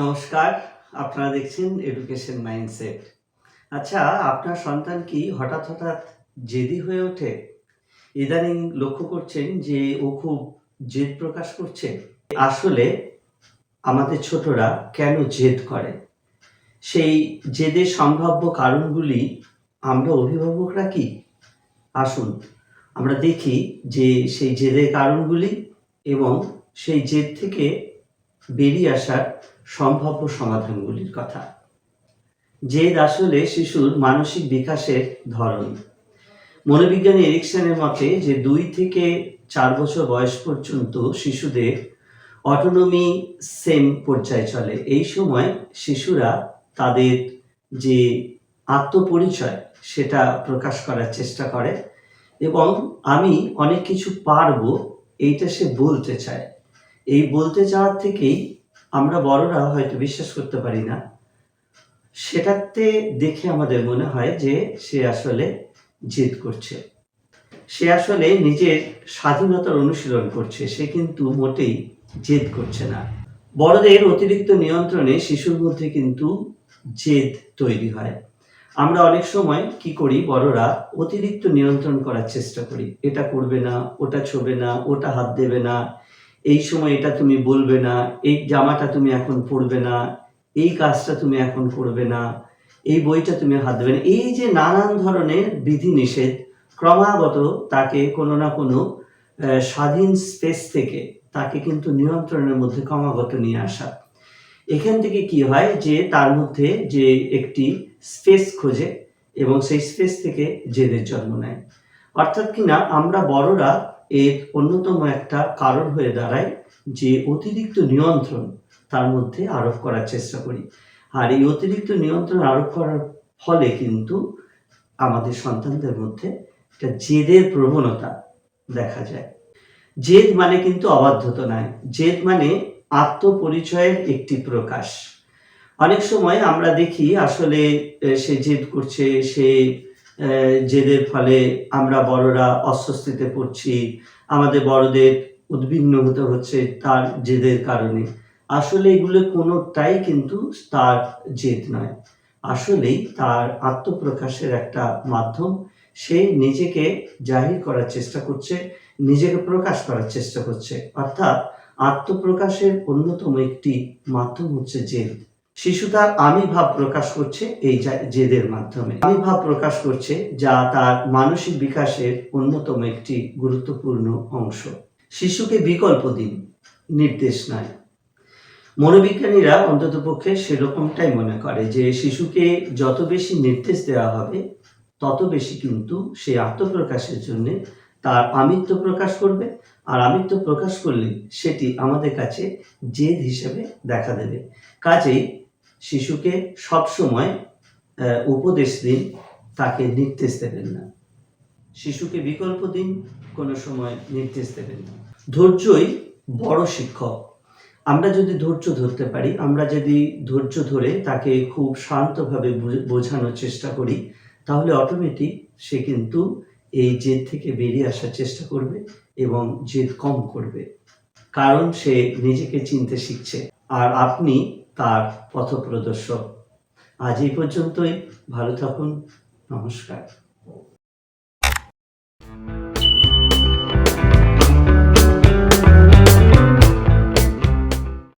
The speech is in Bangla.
নমস্কার, আপনারা দেখছেন এডুকেশন মাইন্ডসেট আচ্ছা আপনার সন্তান কি হঠাৎ হঠাৎ জেদি হয়ে ওঠে? ইদানিং লক্ষ্য করছেন যে ও খুব জেদ প্রকাশ করছে। আসলে আমাদের ছোটরা কেন জেদ করে? সেই জেদের সম্ভাব্য কারণগুলি আমরা অভিভাবকরা কি? আসুন, আমরা দেখি যে সেই জেদের কারণগুলি এবং সেই জেদ থেকে বেরিয়ে আসার সম্ভাব্য সমাধানগুলির কথা। জেদ আসলে শিশুর মানসিক বিকাশের ধরন। মনোবিজ্ঞানী এরিকসনের মতে যে দুই থেকে চার বছর বয়স পর্যন্ত শিশুদের অটোনমি সেম পর্যায়ে চলে। এই সময় শিশুরা তাদের যে আত্মপরিচয়, সেটা প্রকাশ করার চেষ্টা করে এবং আমি অনেক কিছু পারব, এইটা সে বলতে চায়। এই বলতে চাওয়ার থেকেই আমরা বড়রা হয়তো বিশ্বাস করতে পারি না। সেটাতে দেখে আমাদের মনে হয় যে সে আসলে জেদ করছে। সে আসলে নিজের স্বাধীনতার অনুশীলন করছে, সে কিন্তু মোটেই জেদ করছে না। বড়দের অতিরিক্ত নিয়ন্ত্রণে শিশুর মধ্যে কিন্তু জেদ তৈরি হয়। আমরা অনেক সময় কি করি, বড়রা অতিরিক্ত নিয়ন্ত্রণ করার চেষ্টা করি। এটা করবে না, ওটা ছবে না, ওটা হাত দেবে না এই সময় এটা তুমি বলবে না, এই জামাটা তুমি এখন পরবে না, এই কাজটা তুমি এখন করবে না, এই বইটা তুমি হাত দেবে না। এই যে নানান ধরনের বিধিনিষেধ ক্রমাগত তাকে কোনো না কোনো স্বাধীন স্পেস থেকে তাকে কিন্তু নিয়ন্ত্রণের মধ্যে ক্রমাগত নিয়ে আসা। এখান থেকে কি হয় যে তার মধ্যে যে একটি স্পেস খোঁজে এবং সেই স্পেস থেকে জেদের জন্ম নেয়। অর্থাৎ কিনা আমরা বড়রা এর অন্যতম একটা কারণ হয়ে দাঁড়ায় যে অতিরিক্ত নিয়ন্ত্রণ তার মধ্যে আরোপ করার চেষ্টা করি। আর এই অতিরিক্ত নিয়ন্ত্রণ আরোপ করার ফলে কিন্তু আমাদের সন্তানদের মধ্যে একটা জেদের প্রবণতা দেখা যায়। জেদ মানে কিন্তু অবাধ্যতা নয় জেদ মানে আত্মপরিচয়ের একটি প্রকাশ। অনেক সময় আমরা দেখি আসলে সে জেদ করছে, সে জেদের ফলে আমরা বড়রা অস্বস্তিতে পড়ছি। আমাদের বড়দের উদ্বিগ্ন হতে হচ্ছে তার জেদের কারণে। আসলে এগুলো কোনোটাই কিন্তু তার জেদ নয়। আসলেই তার আত্মপ্রকাশের একটা মাধ্যম। সে নিজেকে জাহির করার চেষ্টা করছে, নিজেকে প্রকাশ করার চেষ্টা করছে। অর্থাৎ আত্মপ্রকাশের অন্যতম একটি মাধ্যম হচ্ছে জেদ। শিশু তার আমি ভাব প্রকাশ করছে এই জেদের মাধ্যমে। আমি ভাব প্রকাশ করছে যা তার মানসিক বিকাশের অন্যতম একটি গুরুত্বপূর্ণ অংশ। শিশুকে বিকল্প দিন, নির্দেশ নয় মনোবিজ্ঞানীরা অন্ততপক্ষে সেরকমটাই মনে করে যে শিশুকে যত বেশি নির্দেশ দেওয়া হবে, তত বেশি কিন্তু সে আত্মপ্রকাশের জন্য তার আমিত্ব প্রকাশ করবে। আর আমিত্ব প্রকাশ করলে সেটি আমাদের কাছে জেদ হিসেবে দেখা দেবে। কাজেই শিশুকে সবসময় উপদেশ দিন, তাকে নির্দেশ দেবেন না। শিশুকে বিকল্প দিন, কোনো সময় নির্দেশ দেবেন না। ধৈর্যই বড় শিক্ষক। আমরা যদি ধৈর্য ধরতে পারি, আমরা যদি ধৈর্য ধরে তাকে খুব শান্তভাবে বোঝানোর চেষ্টা করি, তাহলে অটোমেটিক সে কিন্তু এই জেদ থেকে বেরিয়ে আসার চেষ্টা করবে এবং জেদ কম করবে। কারণ সে নিজেকে চিনতে শিখছে। আর আপনি তার পথপ্রদর্শক। আজ এই পর্যন্তই। ভালো থাকুন। নমস্কার।